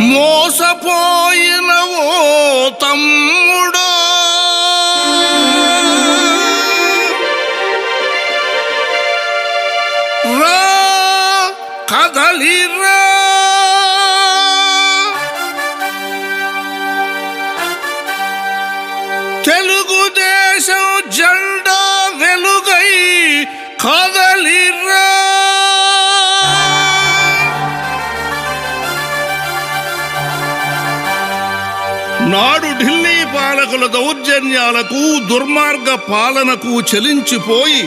మోసపోయిన ఓ తమ్ముడో. రా కదలిరా. తెలుగుదేశం జెండా వెలుగై కదలిరా నాడు ఢిల్లీ పాలకుల దౌర్జన్యాలకు దుర్మార్గ పాలనకు చెలించిపోయి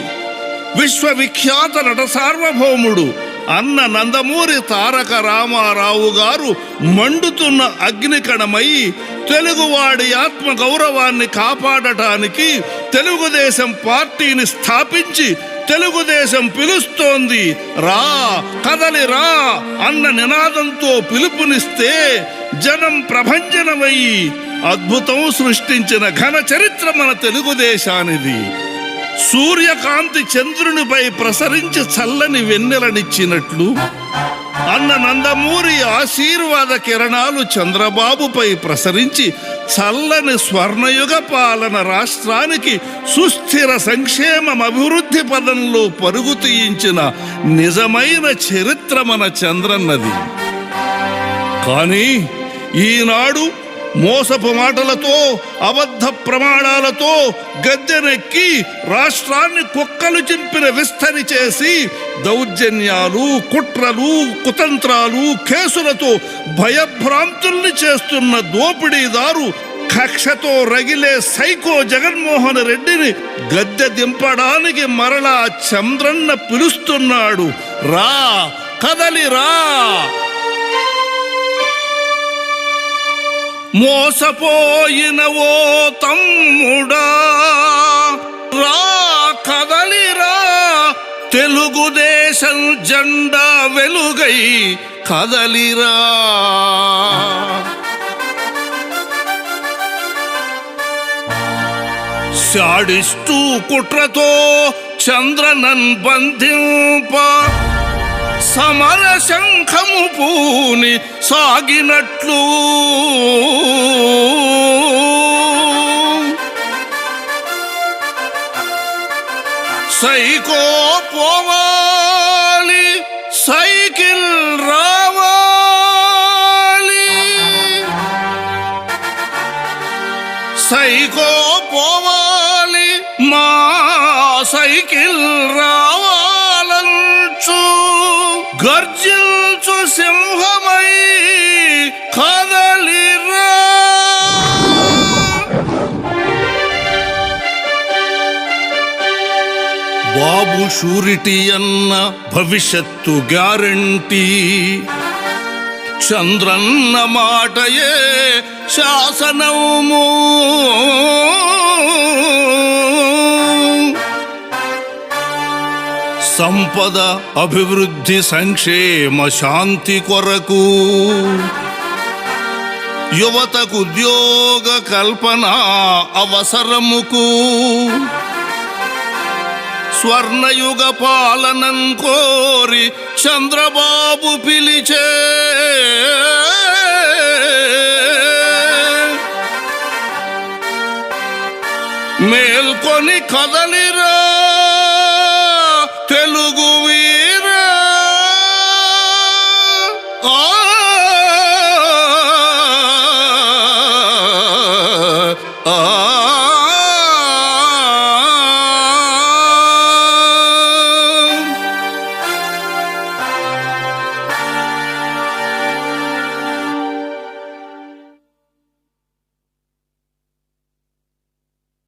విశ్వవిఖ్యాత నట సార్వభౌముడు అన్న నందమూరి తారక రామారావు గారు మండుతున్న అగ్నికణమై తెలుగువాడి ఆత్మ గౌరవాన్ని కాపాడటానికి తెలుగుదేశం పార్టీని స్థాపించి తెలుగుదేశం పిలుస్తోంది. రా కదలి రా అన్న నినాదంతో పిలుపునిస్తే జనం ప్రభంజనమయ్యి అద్భుతం సృష్టించిన ఘన చరిత్ర మన తెలుగుదేశానిది సూర్యకాంతి చంద్రునిపై ప్రసరించి చల్లని వెన్నెలనిచ్చినట్లు అన్న నందమూరి ఆశీర్వాద కిరణాలు చంద్రబాబుపై ప్రసరించి చల్లని స్వర్ణయుగ పాలన రాష్ట్రానికి సుస్థిర సంక్షేమం అభివృద్ధి పదంలో పరుగు తీయించిన నిజమైన చరిత్ర మన చంద్రన్నది. కానీ ఈనాడు మోసపు మాటలతో అబద్ధ ప్రమాణాలతో గద్దెనెక్కి రాష్ట్రాన్ని కుక్కలు చింపిన విస్తరి చేసి దౌర్జన్యాలు కుట్రలు కుతంత్రాలు కేసులతో భయభ్రాంతుల్ని చేస్తున్న దోపిడీదారు కక్షతో రగిలే సైకో జగన్మోహన్ రెడ్డిని గద్దె దింపడానికి మరలా చంద్రన్న పిలుస్తున్నాడు. రా కదలి మోసపోయిన ఓ తమ్ముడా రా కదలిరా తెలుగుదేశం జెండా వెలుగై కదలిరా. శాడిస్తూ కుట్రతో చంద్రనన్ బంధింప సమర శంఖము పూని సాగినట్లు. సైకో పోవాలి సైకిల్ రావాలి. సైకో పోవాలి మా సైకిల్ రావాలంచు. గర్జించు సింహమై కదలిరా. బాబు షూరిటీ అన్న భవిష్యత్తు గ్యారంటీ. చంద్రన్న మాటయే శాసనము. సంపద అభివృద్ధి సంక్షేమ శాంతి కొరకు యువతకు ఉద్యోగ కల్పన అవసరముకు స్వర్ణయుగ పాలనం కోరి చంద్రబాబు పిలిచే మేల్కొని కదలిరా 啊。